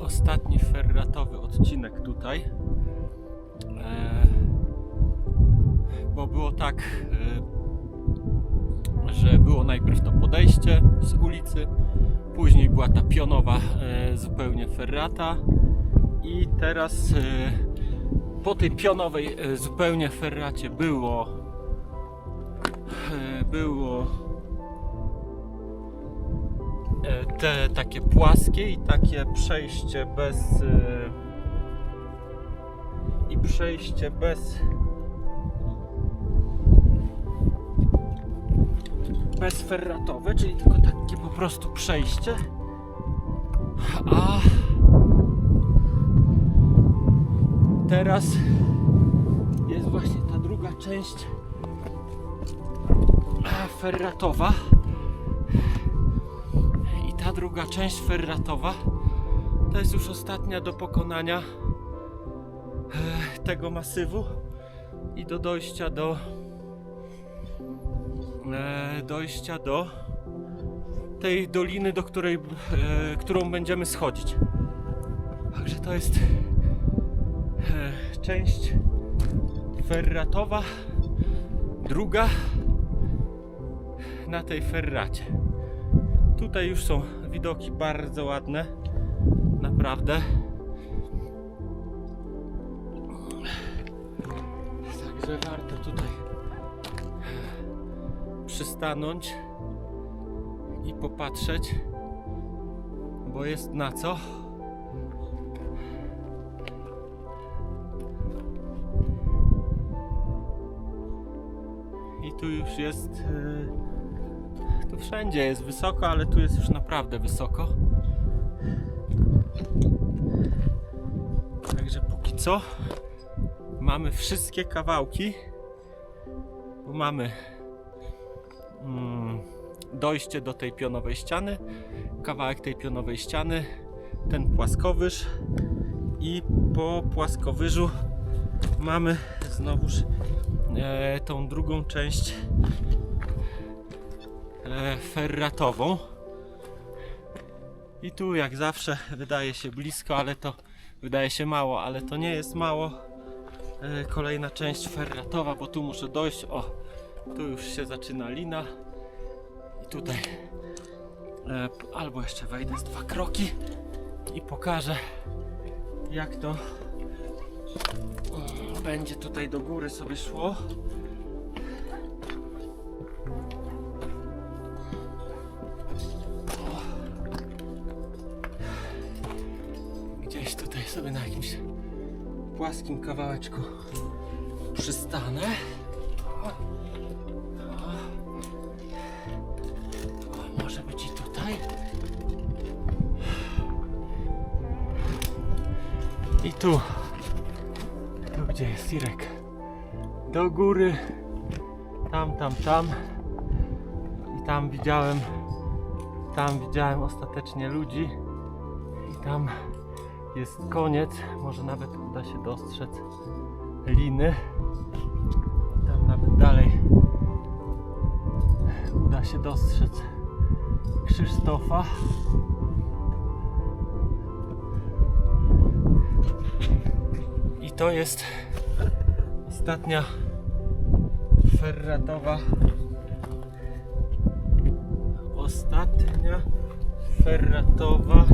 Ostatni ferratowy odcinek tutaj. E, bo było tak, e, że było najpierw to podejście z ulicy, później była ta pionowa e, zupełnie ferrata i teraz e, po tej pionowej e, zupełnie ferracie było e, było te takie płaskie i takie przejście bez i przejście bez bezferratowe, czyli tylko takie po prostu przejście. A teraz jest właśnie ta druga część ferratowa. I ta druga część ferratowa to jest już ostatnia do pokonania e, tego masywu i do dojścia do e, dojścia do tej doliny, do której e, którą będziemy schodzić. Także to jest część ferratowa, druga na tej ferracie. Tutaj już są widoki bardzo ładne, naprawdę. Także warto tutaj przystanąć i popatrzeć, bo jest na co. tu już jest. e, Tu wszędzie jest wysoko, ale tu jest już naprawdę wysoko. Także póki co mamy wszystkie kawałki, bo mamy mm, dojście do tej pionowej ściany, kawałek tej pionowej ściany, ten płaskowyż i po płaskowyżu mamy znowuż e, tą drugą część e, ferratową. I tu jak zawsze wydaje się blisko, ale to wydaje się mało, ale to nie jest mało. E, kolejna część ferratowa, bo tu muszę dojść. O, tu już się zaczyna lina. I tutaj e, albo jeszcze wejdę z dwa kroki i pokażę jak to będzie tutaj do góry sobie szło. Gdzieś tutaj sobie na jakimś płaskim kawałeczku przystanę. Może być i tutaj. I tu. Tu gdzie jest Irek. Do góry. Tam, tam, tam. I tam widziałem. Tam widziałem ostatecznie ludzi. I tam jest koniec. Może nawet uda się dostrzec liny. Tam nawet dalej uda się dostrzec Krzysztofa. I to jest ostatnia ferratowa. Ostatnia ferratowa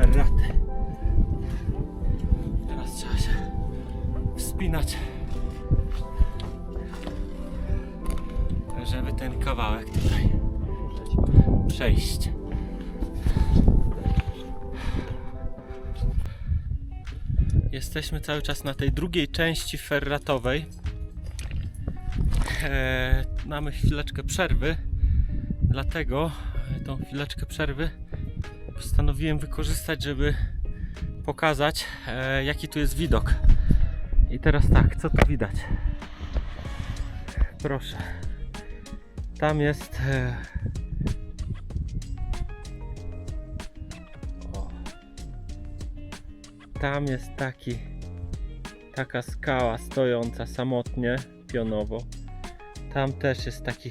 ferraty. Teraz trzeba się wspinać, żeby ten kawałek tutaj przejść. Jesteśmy cały czas na tej drugiej części ferratowej. e, mamy chwileczkę przerwy. Dlatego tą chwileczkę przerwy postanowiłem wykorzystać, żeby pokazać, e, jaki tu jest widok. I teraz tak, co tu widać? Proszę. Tam jest. E. Tam jest taki. Taka skała stojąca samotnie, pionowo. Tam też jest taki.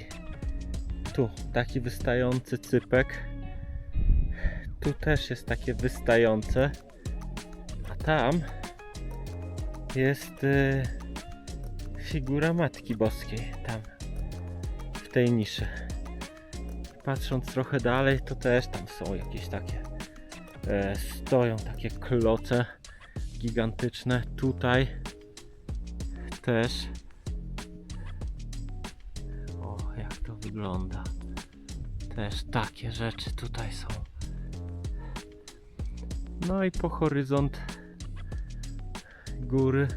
Tu, taki wystający cypek. Tu też jest takie wystające. A tam jest y, figura Matki Boskiej. Tam, w tej niszy. Patrząc trochę dalej, to też tam są jakieś takie. E, stoją takie kloce gigantyczne. Tutaj też. O, jak to wygląda. Też takie rzeczy tutaj są. No i po horyzont góry,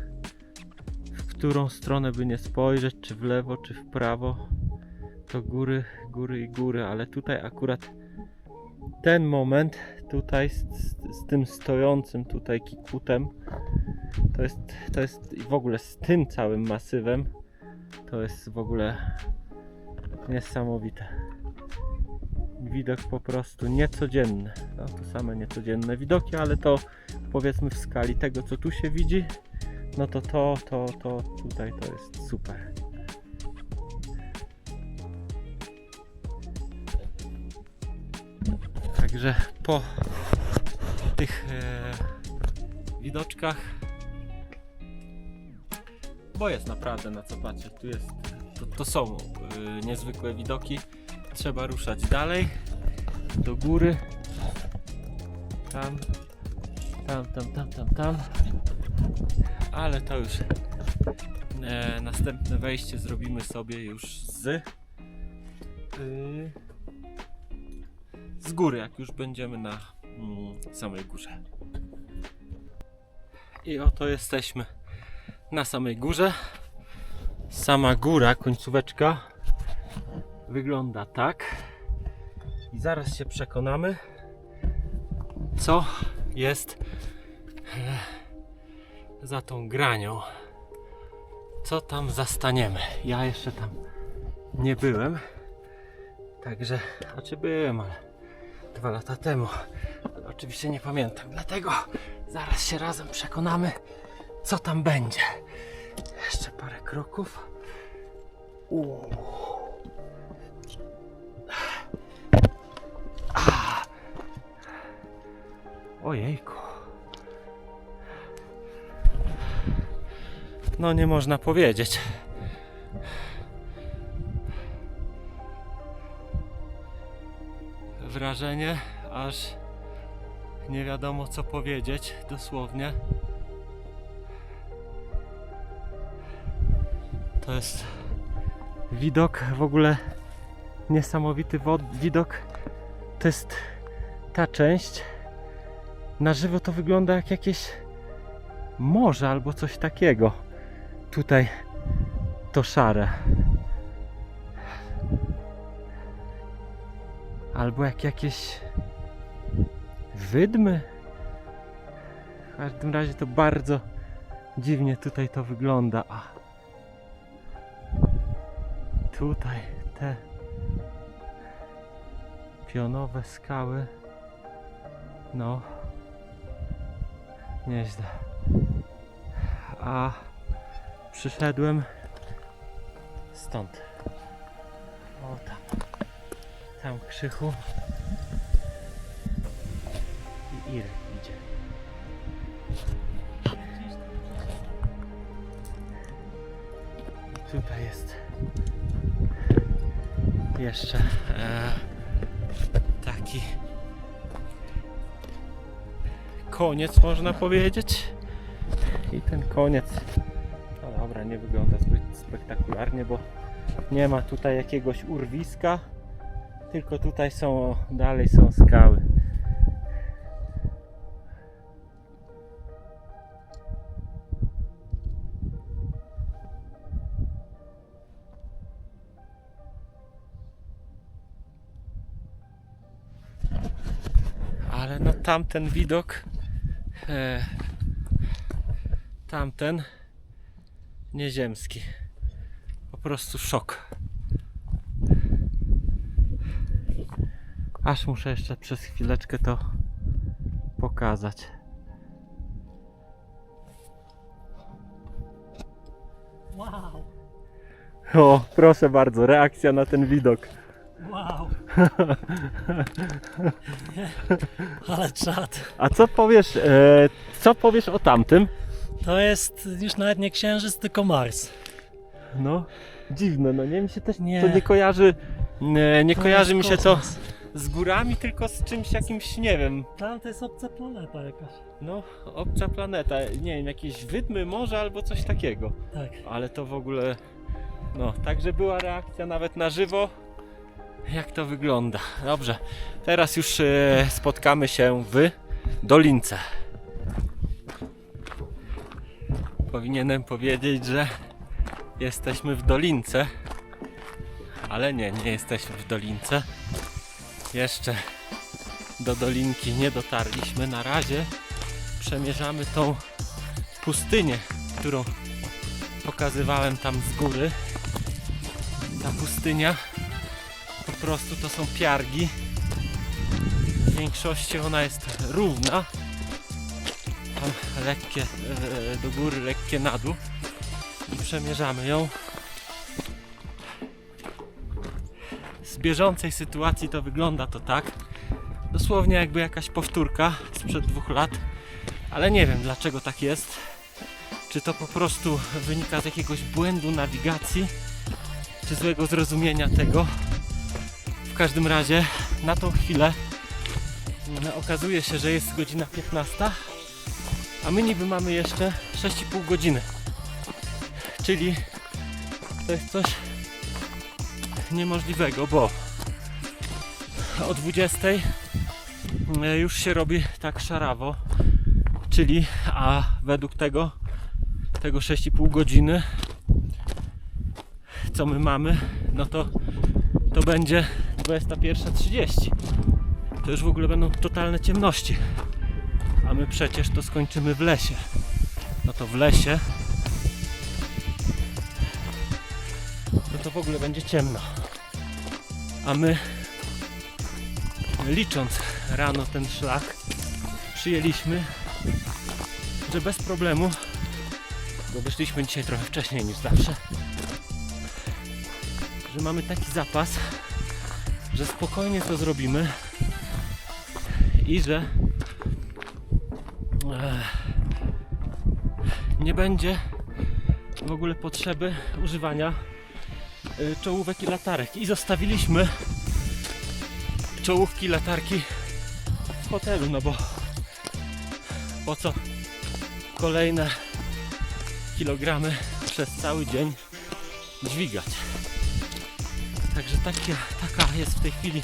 w którą stronę by nie spojrzeć, czy w lewo, czy w prawo, to góry, góry i góry, ale tutaj akurat ten moment, tutaj z, z, tym stojącym tutaj kikutem, to jest, to jest w ogóle z tym całym masywem, to jest w ogóle niesamowite widok po prostu niecodzienny. No, to same niecodzienne widoki, ale to powiedzmy w skali tego, co tu się widzi, no to to, to, to tutaj to jest super. Także po tych e, widoczkach, bo jest naprawdę na co patrzeć. Tu jest, to, to są e, niezwykłe widoki trzeba ruszać dalej. Do góry. Tam. Tam, tam, tam, tam, tam. Ale to już e, następne wejście zrobimy sobie już z y, z góry, jak już będziemy na mm, samej górze. I oto jesteśmy na samej górze. Sama góra, końcóweczka wygląda tak. I zaraz się przekonamy, co jest e, za tą granią. Co tam zastaniemy. Ja jeszcze tam nie byłem. Także, znaczy byłem, ale dwa lata temu. Oczywiście nie pamiętam. Dlatego zaraz się razem przekonamy, co tam będzie. Jeszcze parę kroków. Uuu. Ojejku. No nie można powiedzieć. Wrażenie, aż nie wiadomo co powiedzieć, dosłownie. To jest widok w ogóle niesamowity widok. To jest ta część, na żywo to wygląda jak jakieś morze albo coś takiego. Tutaj to szare. Albo jak jakieś wydmy. W każdym razie to bardzo dziwnie tutaj to wygląda. A tutaj te pionowe skały. No, Nieźle. A przyszedłem stąd. O tam. Tam krzychu. I Irek idzie. I tutaj jest jeszcze e, koniec można powiedzieć. I ten koniec. No dobra, nie wygląda zbyt spektakularnie, bo nie ma tutaj jakiegoś urwiska. Tylko tutaj są, dalej są skały. ale no tamten widok e, tamten nieziemski. Po prostu szok. Aż muszę jeszcze przez chwileczkę to pokazać. Wow, O, proszę bardzo, reakcja na ten widok. Ale czad. A co powiesz, e, co powiesz o tamtym? To jest już nawet nie księżyc, tylko Mars. No, dziwne, no nie, mi się też Nie. to nie kojarzy, nie, nie To kojarzy mi jest się to kosmos. z górami, tylko z czymś jakimś, nie wiem, Tam to jest obca planeta jakaś. no, obca planeta, nie wiem, jakieś wydmy może albo coś takiego, Tak. ale to w ogóle, no, także była reakcja nawet na żywo, jak to wygląda. Dobrze, teraz już e, spotkamy się w Dolince. Powinienem powiedzieć, że jesteśmy w Dolince, ale nie, nie jesteśmy w Dolince. Jeszcze do Dolinki nie dotarliśmy. Na razie przemierzamy tą pustynię, którą pokazywałem tam z góry. Ta pustynia prostu to są piargi. W większości ona jest równa. Tam lekkie e, do góry, lekkie na dół. I przemierzamy ją. Z bieżącej sytuacji to wygląda to tak. Dosłownie jakby jakaś powtórka sprzed dwóch lat. Ale nie wiem dlaczego tak jest. Czy to po prostu wynika z jakiegoś błędu nawigacji, czy złego zrozumienia tego. W każdym razie na tą chwilę mm, okazuje się, że jest godzina 15, a my niby mamy jeszcze 6,5 godziny. Czyli to jest coś niemożliwego, bo o 20 mm, już się robi tak szarawo, czyli a według tego tego 6,5 godziny co my mamy, no to to będzie 21.30. To już w ogóle będą totalne ciemności. A my przecież to skończymy w lesie. No to w lesie no to w ogóle będzie ciemno. A my licząc rano ten szlak przyjęliśmy, że bez problemu bo wyszliśmy dzisiaj trochę wcześniej niż zawsze że mamy taki zapas, że spokojnie to zrobimy i że e, nie będzie w ogóle potrzeby używania e, czołówek i latarek. I zostawiliśmy czołówki latarki w hotelu, no bo po co kolejne kilogramy przez cały dzień dźwigać. Także takie, taka jest w tej chwili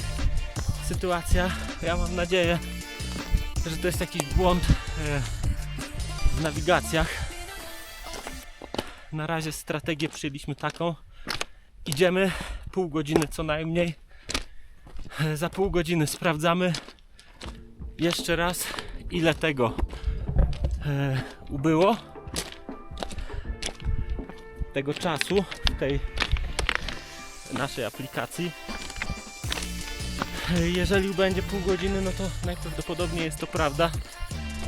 sytuacja. Ja mam nadzieję, że to jest jakiś błąd e, w nawigacjach. Na razie strategię przyjęliśmy taką. Idziemy pół godziny co najmniej. Za pół godziny sprawdzamy jeszcze raz ile tego e, ubyło. Tego czasu w tej naszej aplikacji. Jeżeli będzie pół godziny, no to najprawdopodobniej jest to prawda.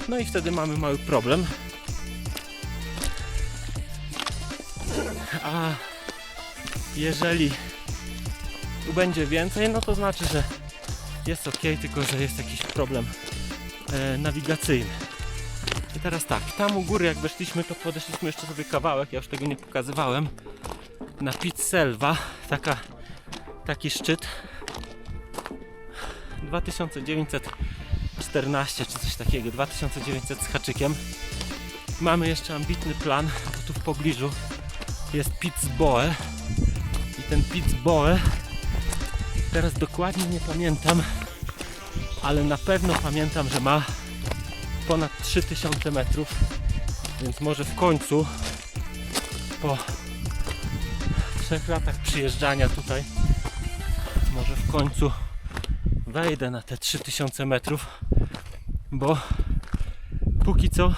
No i wtedy mamy mały problem. A jeżeli będzie więcej, no to znaczy, że jest ok, tylko że jest jakiś problem e, nawigacyjny. I teraz tak, tam u góry jak weszliśmy, to podeszliśmy jeszcze sobie kawałek, ja już tego nie pokazywałem na Pitselwa, taka, taki szczyt 2914 czy coś takiego, 2900 z haczykiem. Mamy jeszcze ambitny plan, bo tu w pobliżu jest Pitzboe i ten Pitzboe teraz dokładnie nie pamiętam, ale na pewno pamiętam, że ma ponad 3000 metrów, więc może w końcu po trzech latach przyjeżdżania tutaj może w końcu wejdę na te 3000 metrów bo póki co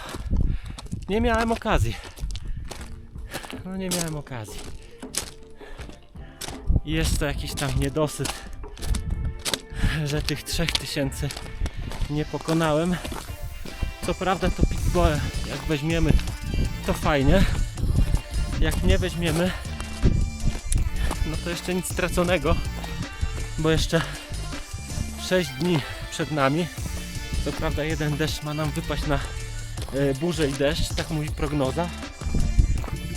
nie miałem okazji. No nie miałem okazji. Jest to jakiś tam niedosyt, że tych 3000 nie pokonałem. Co prawda to pitbull, jak weźmiemy to fajnie. Jak nie weźmiemy, no to jeszcze nic straconego, bo jeszcze 6 dni przed nami. Co prawda jeden deszcz ma nam wypaść na e, burzę i deszcz, tak mówi prognoza.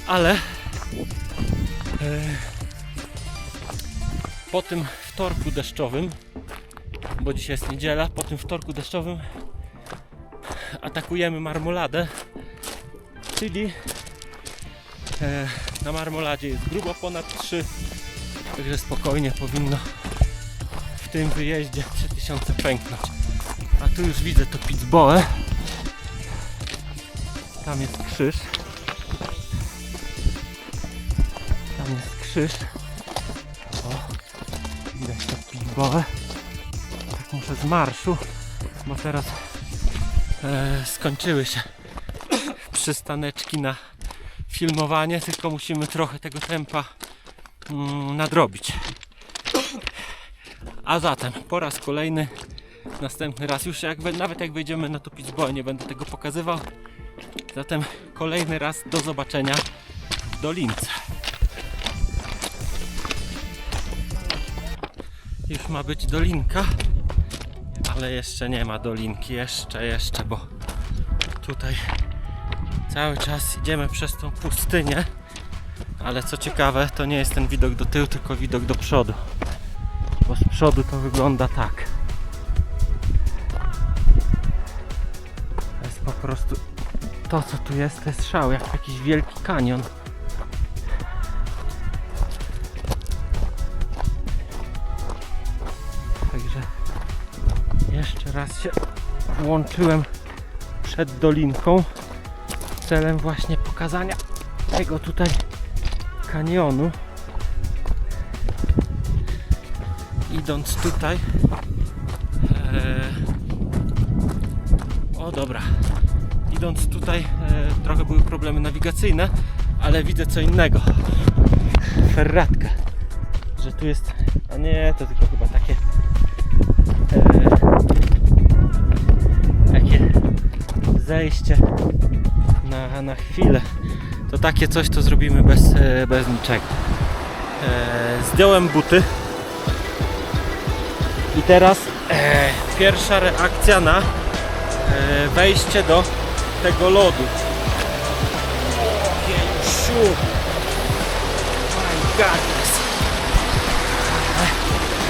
Ale e, po tym wtorku deszczowym, bo dzisiaj jest niedziela, po tym wtorku deszczowym atakujemy marmoladę, czyli e, na marmoladzie jest grubo ponad 3, także spokojnie powinno w tym wyjeździe 3000 pęknąć. A tu już widzę to Pittsburgh. Tam jest krzyż. Tam jest krzyż. O, widać to Pittsburgh. Tak muszę z marszu, bo teraz e, skończyły się przystaneczki na filmowanie, tylko musimy trochę tego tempa nadrobić. A zatem po raz kolejny, następny raz, już jak, we- nawet jak wejdziemy na to Pittsburgh, nie będę tego pokazywał. Zatem kolejny raz do zobaczenia w Dolince. Już ma być Dolinka, ale jeszcze nie ma Dolinki, jeszcze, jeszcze, bo tutaj cały czas idziemy przez tą pustynię. Ale co ciekawe, to nie jest ten widok do tyłu, tylko widok do przodu bo z przodu to wygląda tak. To jest po prostu to co tu jest, to jest szał, jak jakiś wielki kanion. Także jeszcze raz się włączyłem przed dolinką celem właśnie pokazania tego tutaj kanionu. idąc tutaj. E, o dobra. Idąc tutaj e, trochę były problemy nawigacyjne ale widzę co innego. Ferratka. Że tu jest a nie to tylko chyba takie e, takie zejście na, na chwilę to takie coś to zrobimy bez, e, bez niczego e, zdjąłem buty i teraz e, pierwsza reakcja na wejście do tego lodu. Jeju, My goodness.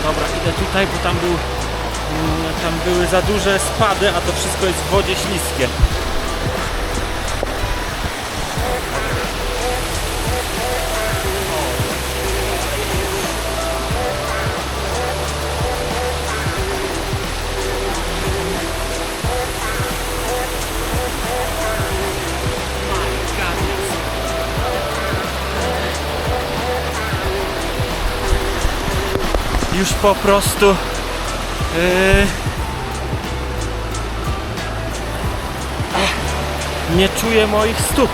Dobra, idę tutaj, bo tam był mm, tam były za duże spady, a to wszystko jest w wodzie śliskie. Już po prostu yy, nie czuję moich stóp.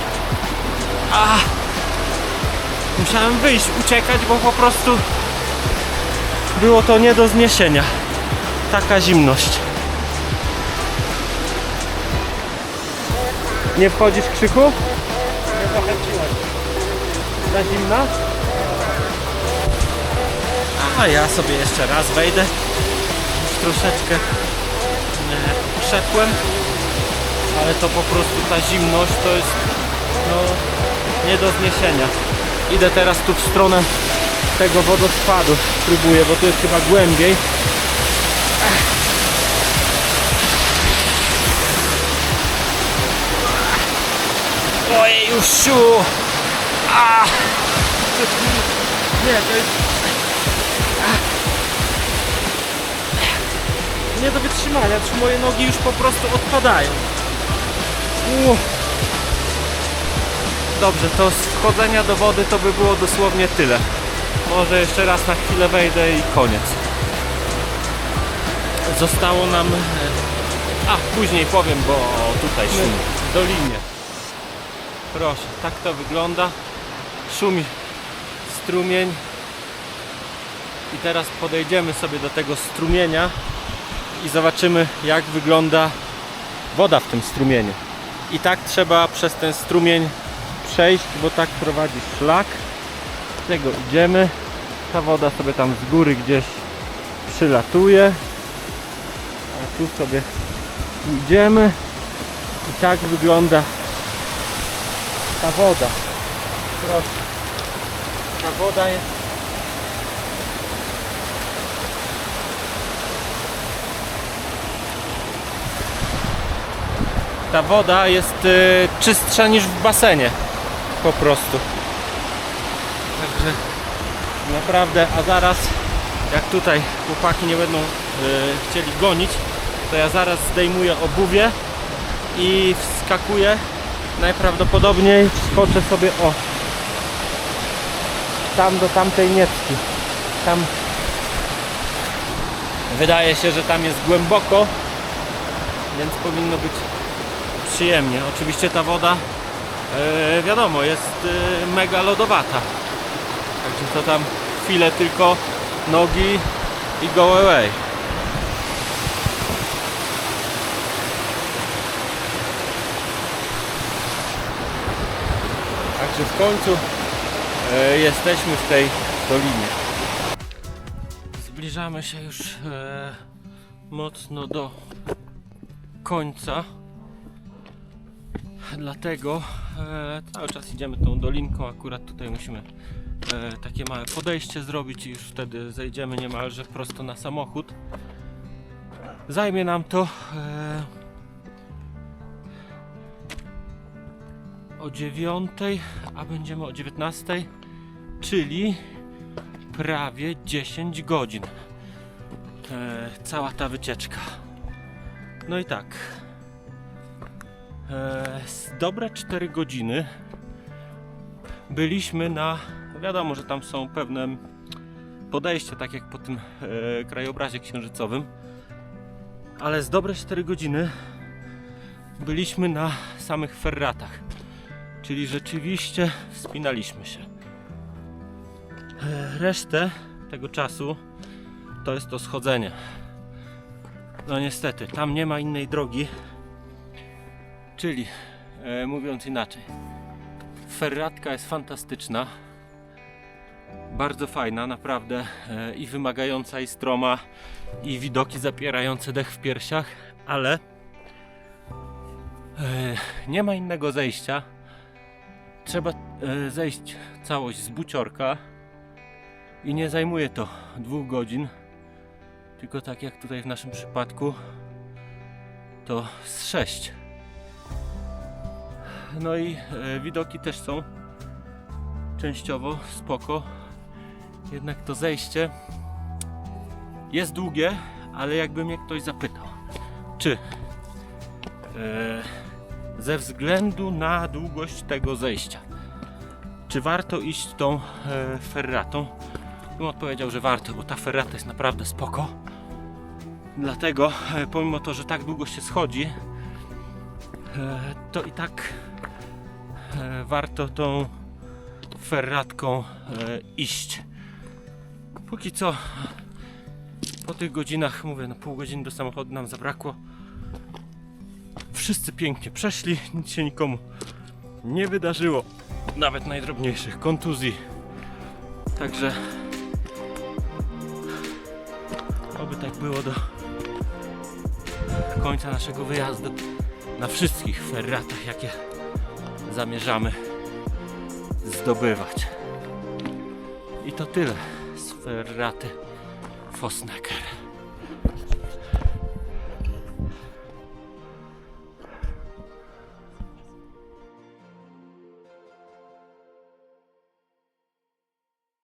Musiałem wyjść, uciekać, bo po prostu było to nie do zniesienia. Taka zimność. Nie wchodzisz krzyku? Nie zachęciłem. Za zimna? A ja sobie jeszcze raz wejdę. Troszeczkę e, przeszedłem, ale to po prostu ta zimność to jest no, nie do zniesienia. Idę teraz tu w stronę tego wodospadu. Spróbuję, bo tu jest chyba głębiej. Ojej, już siu! Nie, to jest nie do wytrzymania, czy moje nogi już po prostu odpadają. Uff. Dobrze, to z wchodzenia do wody to by było dosłownie tyle. Może jeszcze raz na chwilę wejdę i koniec. Zostało nam e, A, później powiem, bo tutaj szumi. W dolinie. Proszę, tak to wygląda. Szumi strumień. I teraz podejdziemy sobie do tego strumienia i zobaczymy jak wygląda woda w tym strumieniu. I tak trzeba przez ten strumień przejść, bo tak prowadzi szlak. Z tego idziemy. Ta woda sobie tam z góry gdzieś przylatuje. A tu sobie idziemy. I tak wygląda ta woda. Proszę. Ta woda jest Ta woda jest y, czystsza niż w basenie. Po prostu. Także naprawdę, a zaraz jak tutaj chłopaki nie będą y, chcieli gonić, to ja zaraz zdejmuję obuwie i wskakuję. Najprawdopodobniej skoczę sobie o tam do tamtej niecki. Tam wydaje się, że tam jest głęboko, więc powinno być przyjemnie. Oczywiście ta woda e, wiadomo jest e, mega lodowata. Także to tam chwilę tylko nogi i go away. Także w końcu e, jesteśmy w tej dolinie. Zbliżamy się już e, mocno do końca. Dlatego e, cały czas idziemy tą dolinką. Akurat tutaj musimy e, takie małe podejście zrobić i już wtedy zejdziemy niemalże prosto na samochód. Zajmie nam to e, o 9, a będziemy o 19, czyli prawie 10 godzin. E, cała ta wycieczka. No i tak. E, z dobre 4 godziny byliśmy na. Wiadomo, że tam są pewne podejścia, tak jak po tym e, krajobrazie księżycowym, ale z dobre 4 godziny byliśmy na samych ferratach, czyli rzeczywiście wspinaliśmy się. E, resztę tego czasu to jest to schodzenie. No niestety, tam nie ma innej drogi. Czyli, e, mówiąc inaczej, ferratka jest fantastyczna. Bardzo fajna, naprawdę e, i wymagająca, i stroma, i widoki zapierające dech w piersiach, ale e, nie ma innego zejścia. Trzeba e, zejść całość z buciorka i nie zajmuje to dwóch godzin, tylko tak jak tutaj w naszym przypadku, to z sześć. No i e, widoki też są częściowo spoko. Jednak to zejście jest długie, ale jakby mnie ktoś zapytał, czy e, ze względu na długość tego zejścia, czy warto iść tą e, ferratą, bym odpowiedział, że warto, bo ta ferrata jest naprawdę spoko. Dlatego, pomimo to, że tak długo się schodzi, to i tak warto tą ferratką e, iść. Póki co, po tych godzinach, mówię, no pół godziny do samochodu nam zabrakło. Wszyscy pięknie przeszli, nic się nikomu nie wydarzyło, nawet najdrobniejszych kontuzji. Także, oby tak było do końca naszego wyjazdu na wszystkich ferratach, jakie zamierzamy zdobywać. I to tyle z ferraty Fosnecker.